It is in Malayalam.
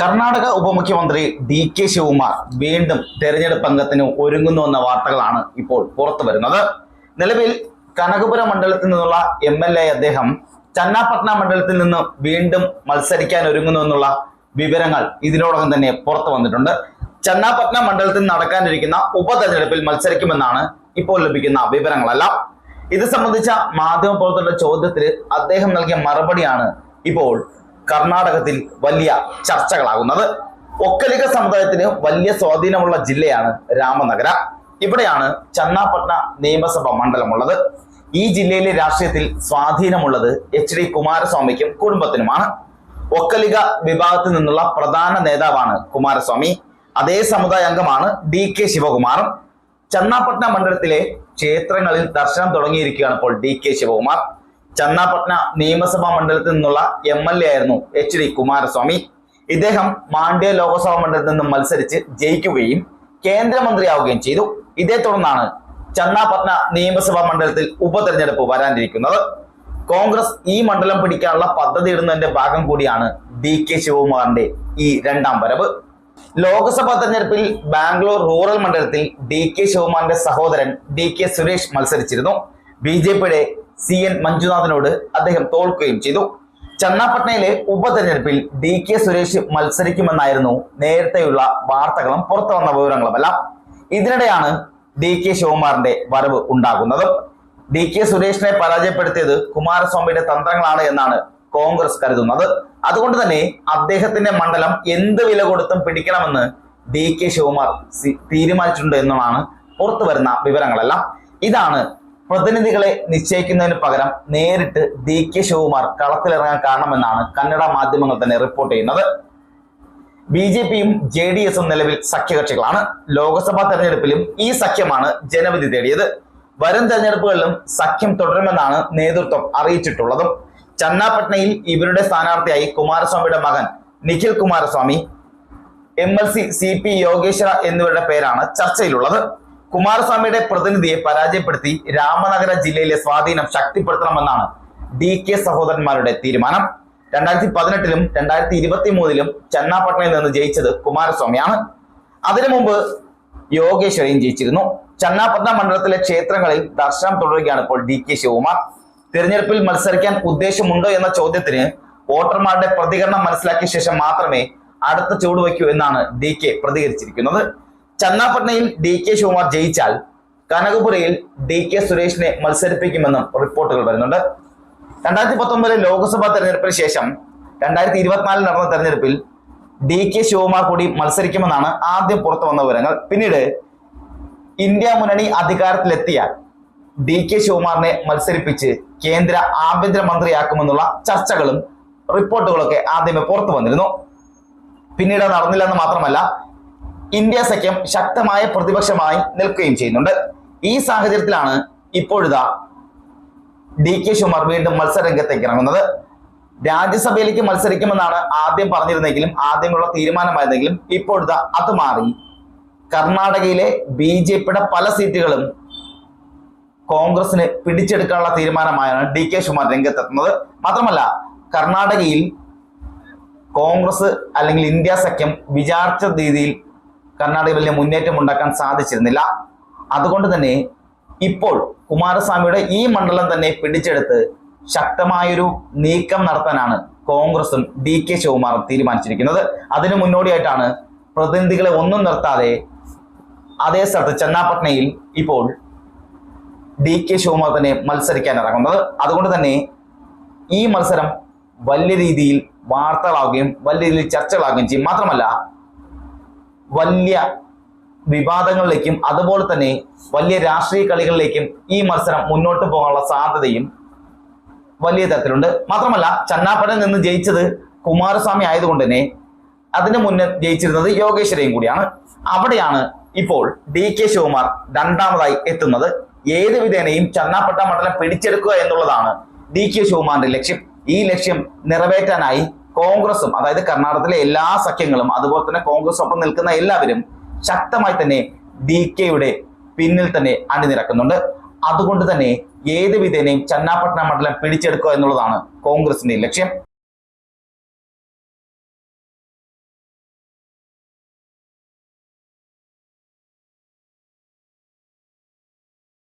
കർണാടക ഉപമുഖ്യമന്ത്രി ഡി കെ ശിവകുമാർ വീണ്ടും തെരഞ്ഞെടുപ്പ് അംഗത്തിന് ഒരുങ്ങുന്നു എന്ന വാർത്തകളാണ് ഇപ്പോൾ പുറത്തു വരുന്നത്. നിലവിൽ കനകപുര മണ്ഡലത്തിൽ നിന്നുള്ള എം എൽ എ അദ്ദേഹം ചന്നാപട്ന മണ്ഡലത്തിൽ നിന്ന് വീണ്ടും മത്സരിക്കാൻ ഒരുങ്ങുന്നു എന്നുള്ള വിവരങ്ങൾ ഇതിനോടകം തന്നെ പുറത്തു വന്നിട്ടുണ്ട്. ചന്നാപട്ന മണ്ഡലത്തിൽ നടക്കാനിരിക്കുന്ന ഉപതെരഞ്ഞെടുപ്പിൽ മത്സരിക്കുമെന്നാണ് ഇപ്പോൾ ലഭിക്കുന്ന വിവരങ്ങളെല്ലാം. ഇത് സംബന്ധിച്ച മാധ്യമപ്രവർത്തകരുടെ ചോദ്യത്തിന് അദ്ദേഹം നൽകിയ മറുപടിയാണ് ഇപ്പോൾ കർണാടകത്തിൽ വലിയ ചർച്ചകളാകുന്നത്. ഒക്കലിക സമുദായത്തിന് വലിയ സ്വാധീനമുള്ള ജില്ലയാണ് രാമനഗര. ഇവിടെയാണ് ചന്നാപട്ന നിയമസഭാ മണ്ഡലമുള്ളത്. ഈ ജില്ലയിലെ രാഷ്ട്രീയത്തിൽ സ്വാധീനമുള്ളത് എച്ച് ഡി കുമാരസ്വാമിക്കും കുടുംബത്തിനുമാണ്. ഒക്കലിക വിഭാഗത്തിൽ നിന്നുള്ള പ്രധാന നേതാവാണ് കുമാരസ്വാമി. അതേ സമുദായ അംഗമാണ് ഡി കെ ശിവകുമാറും. ചന്നാപട്ന മണ്ഡലത്തിലെ ക്ഷേത്രങ്ങളിൽ ദർശനം തുടങ്ങിയിരിക്കുകയാണ് ഇപ്പോൾ ഡി കെ ശിവകുമാർ. ചന്നാപട്ന നിയമസഭാ മണ്ഡലത്തിൽ നിന്നുള്ള എം എൽ എ ആയിരുന്നു എച്ച് ഡി കുമാരസ്വാമി. ഇദ്ദേഹം മാണ്ഡ്യ ലോക്സഭാ മണ്ഡലത്തിൽ നിന്നും മത്സരിച്ച് ജയിക്കുകയും കേന്ദ്രമന്ത്രിയാവുകയും ചെയ്തു. ഇതേ തുടർന്നാണ് ചന്നാപട്ന നിയമസഭാ മണ്ഡലത്തിൽ ഉപതെരഞ്ഞെടുപ്പ് വരാനിരിക്കുന്നത്. കോൺഗ്രസ് ഈ മണ്ഡലം പിടിക്കാനുള്ള പദ്ധതി ഇടുന്നതിന്റെ ഭാഗം കൂടിയാണ് ഡി കെ ശിവകുമാറിന്റെ ഈ രണ്ടാം വരവ്. ലോക്സഭാ തെരഞ്ഞെടുപ്പിൽ ബാംഗ്ലൂർ റൂറൽ മണ്ഡലത്തിൽ ഡി കെ ശിവകുമാറിന്റെ സഹോദരൻ ഡി കെ സുരേഷ് മത്സരിച്ചിരുന്നു. ബി ജെ പിയുടെ സി എൻ മഞ്ജുനാഥിനോട് അദ്ദേഹം തോൽക്കുകയും ചെയ്തു. ചന്നാപട്നയിലെ ഉപതെരഞ്ഞെടുപ്പിൽ ഡി കെ സുരേഷ് മത്സരിക്കുമെന്നായിരുന്നു നേരത്തെയുള്ള വാർത്തകളും പുറത്തു വന്ന വിവരങ്ങളുമെല്ലാം. ഇതിനിടെയാണ് ഡി കെ ശിവകുമാറിന്റെ വരവ് ഉണ്ടാകുന്നത്. ഡി കെ സുരേഷിനെ പരാജയപ്പെടുത്തിയത് കുമാരസ്വാമിയുടെ തന്ത്രങ്ങളാണ് എന്നാണ് കോൺഗ്രസ് കരുതുന്നത്. അതുകൊണ്ട് തന്നെ അദ്ദേഹത്തിന്റെ മണ്ഡലം എന്ത് വില കൊടുത്തും പിടിക്കണമെന്ന് ഡി കെ ശിവകുമാർ തീരുമാനിച്ചിട്ടുണ്ട് എന്നതാണ് പുറത്തു വരുന്ന വിവരങ്ങളെല്ലാം. ഇതാണ് പ്രതിനിധികളെ നിശ്ചയിക്കുന്നതിന് പകരം നേരിട്ട് ഡി കെ ശിവകുമാർ കളത്തിലിറങ്ങാൻ കാരണമെന്നാണ് കന്നഡ മാധ്യമങ്ങൾ തന്നെ റിപ്പോർട്ട് ചെയ്യുന്നത്. ബി ജെ പിയും ജെ ഡി എസും നിലവിൽ സഖ്യകക്ഷികളാണ്. ലോക്സഭാ തെരഞ്ഞെടുപ്പിലും ഈ സഖ്യമാണ് ജനവിധി തേടിയത്. വരും തെരഞ്ഞെടുപ്പുകളിലും സഖ്യം തുടരുമെന്നാണ് നേതൃത്വം അറിയിച്ചിട്ടുള്ളതും. ചന്നാപട്നയിൽ ഇവരുടെ സ്ഥാനാർത്ഥിയായി കുമാരസ്വാമിയുടെ മകൻ Nikhil Kumaraswamy M L C C P Yogeshwara എന്നിവരുടെ പേരാണ് ചർച്ചയിലുള്ളത്. കുമാരസ്വാമിയുടെ പ്രതിനിധിയെ പരാജയപ്പെടുത്തി രാമനഗര ജില്ലയിലെ സ്വാധീനം ശക്തിപ്പെടുത്തണമെന്നാണ് ഡി കെ സഹോദരന്മാരുടെ തീരുമാനം. രണ്ടായിരത്തി പതിനെട്ടിലും രണ്ടായിരത്തി ഇരുപത്തി മൂന്നിലും ചെന്നാപട്ടണയിൽ നിന്ന് ജയിച്ചത് കുമാരസ്വാമിയാണ്. അതിനു മുമ്പ് യോഗേശ്വരയും ജയിച്ചിരുന്നു. ചെന്നാപട്ടണ മണ്ഡലത്തിലെ ക്ഷേത്രങ്ങളിൽ ദർശനം തുടരുകയാണ് ഇപ്പോൾ ഡി കെ ശിവകുമാർ. തിരഞ്ഞെടുപ്പിൽ മത്സരിക്കാൻ ഉദ്ദേശമുണ്ടോ എന്ന ചോദ്യത്തിന് വോട്ടർമാരുടെ പ്രതികരണം മനസ്സിലാക്കിയ ശേഷം മാത്രമേ അടുത്ത ചുവട് വയ്ക്കൂ എന്നാണ് ഡി കെ പ്രതികരിച്ചിരിക്കുന്നത്. ചന്നാപട്നയിൽ ഡി കെ ശിവകുമാർ ജയിച്ചാൽ കനകപുരയിൽ ഡി കെ സുരേഷിനെ മത്സരിപ്പിക്കുമെന്നും റിപ്പോർട്ടുകൾ വരുന്നുണ്ട്. രണ്ടായിരത്തി പത്തൊമ്പതിലെ ലോക്സഭാ തെരഞ്ഞെടുപ്പിന് ശേഷം രണ്ടായിരത്തി ഇരുപത്തിനാലിൽ നടന്ന തെരഞ്ഞെടുപ്പിൽ ഡി കെ ശിവകുമാർ കൂടി മത്സരിക്കുമെന്നാണ് ആദ്യം പുറത്തു വന്ന വിവരങ്ങൾ. പിന്നീട് ഇന്ത്യ മുന്നണി അധികാരത്തിലെത്തിയാൽ ഡി കെ ശിവകുമാറിനെ മത്സരിപ്പിച്ച് കേന്ദ്ര ആഭ്യന്തരമന്ത്രിയാക്കുമെന്നുള്ള ചർച്ചകളും റിപ്പോർട്ടുകളൊക്കെ ആദ്യമേ പുറത്തു വന്നിരുന്നു. പിന്നീട് നടന്നില്ലെന്ന് മാത്രമല്ല ഇന്ത്യ സഖ്യം ശക്തമായ പ്രതിപക്ഷമായി നിൽക്കുകയും ചെയ്യുന്നുണ്ട്. ഈ സാഹചര്യത്തിലാണ് ഇപ്പോഴിതാ ഡി കെ ശിവകുമാർ വീണ്ടും മത്സരരംഗത്തേക്ക് ഇറങ്ങുന്നത്. രാജ്യസഭയിലേക്ക് മത്സരിക്കുമെന്നാണ് ആദ്യം പറഞ്ഞിരുന്നെങ്കിലും ആദ്യമുള്ള തീരുമാനമായിരുന്നെങ്കിലും ഇപ്പോഴത്തെ അത് മാറി. കർണാടകയിലെ ബി ജെ പിയുടെ പല സീറ്റുകളും കോൺഗ്രസിന് പിടിച്ചെടുക്കാനുള്ള തീരുമാനമായാണ് ഡി കെ ശിവകുമാർ രംഗത്തെത്തുന്നത്. മാത്രമല്ല കർണാടകയിൽ കോൺഗ്രസ് അല്ലെങ്കിൽ ഇന്ത്യ സഖ്യം വിചാരിച്ച രീതിയിൽ കർണാടകയിൽ വലിയ മുന്നേറ്റം ഉണ്ടാക്കാൻ സാധിച്ചിരുന്നില്ല. അതുകൊണ്ട് തന്നെ ഇപ്പോൾ കുമാരസ്വാമിയുടെ ഈ മണ്ഡലം തന്നെ പിടിച്ചെടുത്ത് ശക്തമായൊരു നീക്കം നടത്താനാണ് കോൺഗ്രസും ഡി കെ ശിവകുമാറും തീരുമാനിച്ചിരിക്കുന്നത്. അതിനു മുന്നോടിയായിട്ടാണ് പ്രതിനിധികളെ ഒന്നും നിർത്താതെ അതേ സ്ഥലത്ത് ചന്നാപട്നയിൽ ഇപ്പോൾ ഡി കെ ശിവകുമാർ തന്നെ മത്സരിക്കാൻ ഇറങ്ങുന്നത് അതുകൊണ്ട് തന്നെ ഈ മത്സരം വലിയ രീതിയിൽ വാർത്തകളാവുകയും വലിയ രീതിയിൽ ചർച്ചകളാവുകയും ചെയ്യും. മാത്രമല്ല വലിയ വിവാദങ്ങളിലേക്കും അതുപോലെ തന്നെ വലിയ രാഷ്ട്രീയ കളികളിലേക്കും ഈ മത്സരം മുന്നോട്ട് പോകാനുള്ള സാധ്യതയും വലിയ തരത്തിലുണ്ട്. മാത്രമല്ല ചന്നാപ്പടയിൽ നിന്ന് ജയിച്ചത് കുമാരസ്വാമി ആയതുകൊണ്ട് തന്നെ അതിനു മുന്നേ ജയിച്ചിരുന്നത് യോഗേശ്വരയും കൂടിയാണ്. അവിടെയാണ് ഇപ്പോൾ ഡി കെ ശിവകുമാർ രണ്ടാമതായി എത്തുന്നത്. ഏത് വിധേനയും ചന്നാപ്പട്ട മണ്ഡലം പിടിച്ചെടുക്കുക എന്നുള്ളതാണ് ഡി കെ ശിവകുമാറിന്റെ ലക്ഷ്യം. ഈ ലക്ഷ്യം നിറവേറ്റാനായി കോൺഗ്രസും അതായത് കർണാടകത്തിലെ എല്ലാ സഖ്യങ്ങളും അതുപോലെ തന്നെ കോൺഗ്രസ് ഒപ്പം നിൽക്കുന്ന എല്ലാവരും ശക്തമായി തന്നെ ഡി കെയുടെ പിന്നിൽ തന്നെ അണിനിരക്കുന്നുണ്ട്. അതുകൊണ്ട് തന്നെ ഏത് വിധേനയും ചന്നാപട്ടണ മണ്ഡലം പിടിച്ചെടുക്കുക എന്നുള്ളതാണ് കോൺഗ്രസിന്റെ ലക്ഷ്യം.